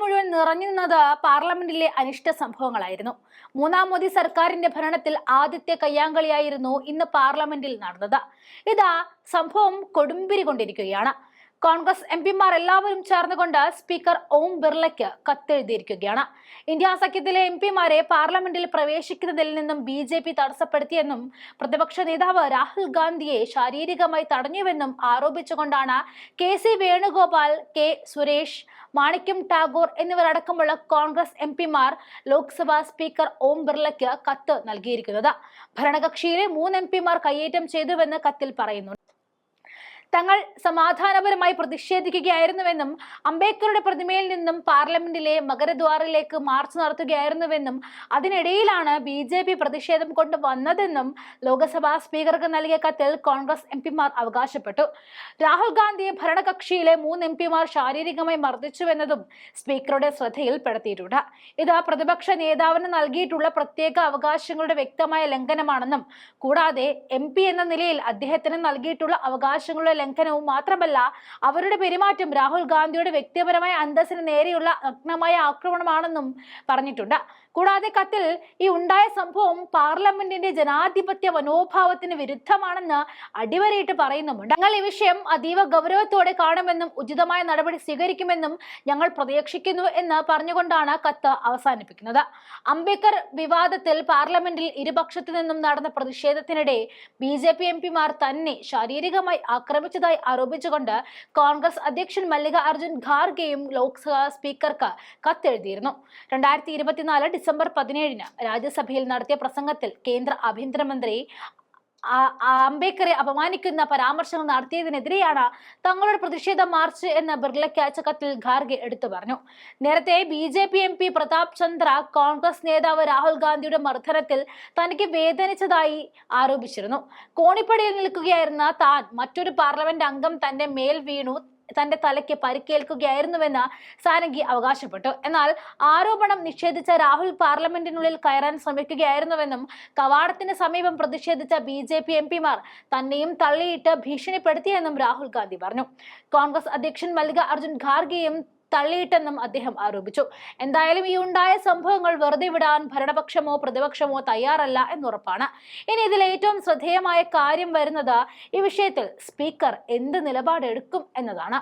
മുഴുവൻ നിറഞ്ഞു നിന്നത് പാർലമെന്റിലെ അനിഷ്ട സംഭവങ്ങളായിരുന്നു. മൂന്നാം മോദി സർക്കാരിന്റെ ഭരണത്തിൽ ആദ്യത്തെ കയ്യാങ്കളിയായിരുന്നു ഇന്ന് പാർലമെന്റിൽ നടന്നത്. ഇതാ സംഭവം കൊടുമ്പിരി കൊണ്ടിരിക്കുകയാണ്. കോൺഗ്രസ് എം പിമാർ എല്ലാവരും ചേർന്നുകൊണ്ട് സ്പീക്കർ ഓം ബിർളയ്ക്ക് കത്തെഴുതിയിരിക്കുകയാണ്. ഇന്ത്യ സഖ്യത്തിലെ എം പിമാരെ പാർലമെന്റിൽ പ്രവേശിക്കുന്നതിൽ നിന്നും ബി ജെ പി തടസ്സപ്പെടുത്തിയെന്നും പ്രതിപക്ഷ നേതാവ് രാഹുൽ ഗാന്ധിയെ ശാരീരികമായി തടഞ്ഞുവെന്നും ആരോപിച്ചുകൊണ്ടാണ് K C Venugopal K Suresh Manickam Tagore എന്നിവരടക്കമുള്ള Congress M പിമാർ ലോക്സഭാ സ്പീക്കർ ഓം ബിർളയ്ക്ക് കത്ത് നൽകിയിരിക്കുന്നത്. ഭരണകക്ഷിയിലെ മൂന്ന് എം പിമാർ കയ്യേറ്റം ചെയ്തുവെന്ന് കത്തിൽ പറയുന്നു. തങ്ങൾ സമാധാനപരമായി പ്രതിഷേധിക്കുകയായിരുന്നുവെന്നും അംബേദ്കറുടെ പ്രതിമയിൽ നിന്നും പാർലമെന്റിലെ മകരദ്വാറിലേക്ക് മാർച്ച് നടത്തുകയായിരുന്നുവെന്നും അതിനിടയിലാണ് ബി ജെ പി പ്രതിഷേധം കൊണ്ട് വന്നതെന്നും ലോക്സഭാ സ്പീക്കർക്ക് നൽകിയ കത്തിൽ കോൺഗ്രസ് എം പിമാർ അവകാശപ്പെട്ടു. രാഹുൽ ഗാന്ധിയെ ഭരണകക്ഷിയിലെ മൂന്ന് എം പിമാർ ശാരീരികമായി മർദ്ദിച്ചുവെന്നതും സ്പീക്കറുടെ ശ്രദ്ധയിൽപ്പെടുത്തിയിട്ടുണ്ട്. ഇത് പ്രതിപക്ഷ നേതാവിന് നൽകിയിട്ടുള്ള പ്രത്യേക അവകാശങ്ങളുടെ വ്യക്തമായ ലംഘനമാണെന്നും കൂടാതെ എം എന്ന നിലയിൽ അദ്ദേഹത്തിന് നൽകിയിട്ടുള്ള അവകാശങ്ങളുടെ ലംഘനവും മാത്രമല്ല അവരുടെ പെരുമാറ്റം രാഹുൽ ഗാന്ധിയുടെ വ്യക്തിപരമായ അന്തസ്സിന് നേരെയുള്ള നഗ്നമായ ആക്രമണമാണെന്നും പറഞ്ഞിട്ടുണ്ട്. കൂടാതെ കത്തിൽ ഈ ഉണ്ടായ സംഭവം പാർലമെന്റിന്റെ ജനാധിപത്യ മനോഭാവത്തിന് വിരുദ്ധമാണെന്ന് അടിവരയിട്ട് പറയുന്നുമുണ്ട്. ഞങ്ങൾ ഈ വിഷയം അതീവ ഗൗരവത്തോടെ കാണുമെന്നും ഉചിതമായ നടപടി സ്വീകരിക്കുമെന്നും ഞങ്ങൾ പ്രതീക്ഷിക്കുന്നു എന്ന് പറഞ്ഞുകൊണ്ടാണ് കത്ത് അവസാനിപ്പിക്കുന്നത്. അംബേദ്കർ വിവാദത്തിൽ പാർലമെന്റിൽ ഇരുപക്ഷത്തു നിന്നും നടന്ന പ്രതിഷേധത്തിനിടെ ബി ജെ പി എം പിമാർ തന്നെ ശാരീരികമായി ആക്രമിച്ചതായി ആരോപിച്ചുകൊണ്ട് കോൺഗ്രസ് അധ്യക്ഷൻ മല്ലിക അർജുൻ ഖാർഗെയും ലോക്സഭാ സ്പീക്കർക്ക് കത്തെഴുതിയിരുന്നു. രണ്ടായിരത്തി ഇരുപത്തിനാല് ഡിസംബർ പതിനേഴിന് രാജ്യസഭയിൽ നടത്തിയ പ്രസംഗത്തിൽ കേന്ദ്ര ആഭ്യന്തരമന്ത്രി അംബേദ്കറെ അപമാനിക്കുന്ന പരാമർശങ്ങൾ നടത്തിയതിനെതിരെയാണ് തങ്ങളുടെ പ്രതിഷേധ മാർച്ച് എന്ന ബിർളയ്ക്ക് അയച്ച കത്തിൽ ഖാർഗെ എടുത്തു പറഞ്ഞു. നേരത്തെ B J P M P Pratap Chandra Congress നേതാവ് രാഹുൽ ഗാന്ധിയുടെ മർദ്ദനത്തിൽ തനിക്ക് വേദനിച്ചതായി ആരോപിച്ചിരുന്നു. കോണിപ്പടിയിൽ നിൽക്കുകയായിരുന്ന താൻ മറ്റൊരു പാർലമെന്റ് അംഗം തന്റെ മേൽ വീണു. തന്റെ തലയ്ക്ക് പരിക്കേൽക്കുകയായിരുന്നുവെന്ന് സാരംഗി അവകാശപ്പെട്ടു. എന്നാൽ ആരോപണം നിഷേധിച്ച രാഹുൽ പാർലമെന്റിനുള്ളിൽ കയറാൻ ശ്രമിക്കുകയായിരുന്നുവെന്നും കവാടത്തിന് സമീപം പ്രതിഷേധിച്ച ബി ജെ പി എം പിമാർ തന്നെയും തള്ളിയിട്ട് ഭീഷണിപ്പെടുത്തിയെന്നും രാഹുൽ ഗാന്ധി പറഞ്ഞു. കോൺഗ്രസ് അധ്യക്ഷൻ മല്ലിക അർജുൻ ഖാർഗെയും തള്ളിയിട്ടെന്നും അദ്ദേഹം ആരോപിച്ചു. എന്തായാലും ഈ ഉണ്ടായ സംഭവങ്ങൾ വെറുതെ വിടാൻ ഭരണപക്ഷമോ പ്രതിപക്ഷമോ തയ്യാറല്ല എന്നുറപ്പാണ്. ഇനി ഇതിൽ ഏറ്റവും ശ്രദ്ധേയമായ കാര്യം വരുന്നത് ഈ വിഷയത്തിൽ സ്പീക്കർ എന്ത് നിലപാടെടുക്കും എന്നതാണ്.